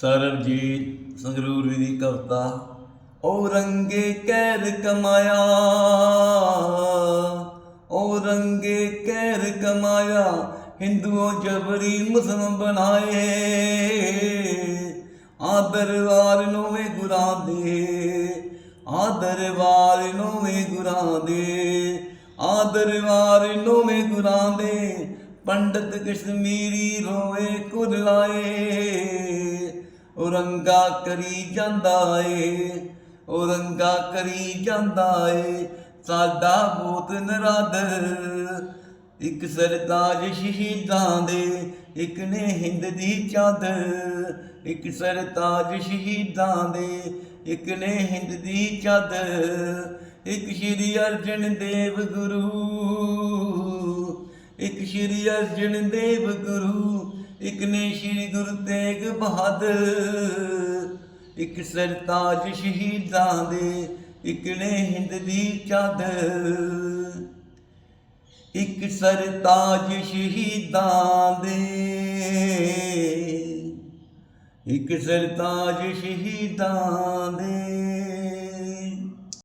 ਸਰਬਜੀਤ ਸੰਗਰੂਰ ਦੀ ਕਵਿਤਾ, ਔਰੰਗੇ ਰੰਗੇ ਕਹਿਰ ਕਮਾਇਆ। ਔਰੰਗੇ ਰੰਗੇ ਕਹਿਰ ਕਮਾਇਆ ਹਿੰਦੂਓ ਜਬਰੀ ਮੁਸਲਮ ਬਣਾਏ। ਆਦਰਵਾਰ ਨੋਵੇਂ ਗੁਰਾਂ ਦੇ, ਆਦਰਵਾਰ ਨੋਵੇਂ ਗੁਰਾਂ ਦੇ, ਆਦਰਵਾਰ ਨੋਵੇਂ ਗੁਰਾਂ ਦੇ, ਪੰਡਤ ਕਸ਼ਮੀਰੀ ਰੋਏ ਕੁਰਲਾਏ ਉਹ ਰੰਗਾ ਕਰੀ ਜਾਂਦਾ ਏ ਉਹ ਕਰੀ ਜਾਂਦਾ ਏ, ਸਾਡਾ ਬਹੁਤ ਨਰਾਦਰ। ਇੱਕ ਸਰਤਾਜ ਸ਼ਹੀਦਾਂ ਦੇ, ਇੱਕ ਨੇ ਹਿੰਦ ਦੀ ਚਾਦਰ। ਇੱਕ ਸਰਤਾਜ ਸ਼ਹੀਦਾਂ ਦੇ, ਇੱਕ ਨੇ ਹਿੰਦ ਦੀ ਚਾਦਰ। ਇੱਕ ਸ਼੍ਰੀ ਅਰਜਨ ਦੇਵ ਗੁਰੂ, ਇੱਕ ਸ਼੍ਰੀ ਅਰਜਨ ਦੇਵ ਗੁਰੂ ਇੱਕ ਨੇ ਸ਼੍ਰੀ ਗੁਰੂ ਤੇਗ ਬਹਾਦਰ, ਇੱਕ ਸਰਤਾਜ ਸ਼ਹੀਦਾਂ ਦੇ, ਇੱਕ ਨੇ ਹਿੰਦ ਦੀ ਚਾਦਰ, ਇੱਕ ਸਰਤਾਜ ਸ਼ਹੀਦਾਂ ਦੇ, ਇੱਕ ਸਰਤਾਜ ਸ਼ਹੀਦਾਂ ਦੇ।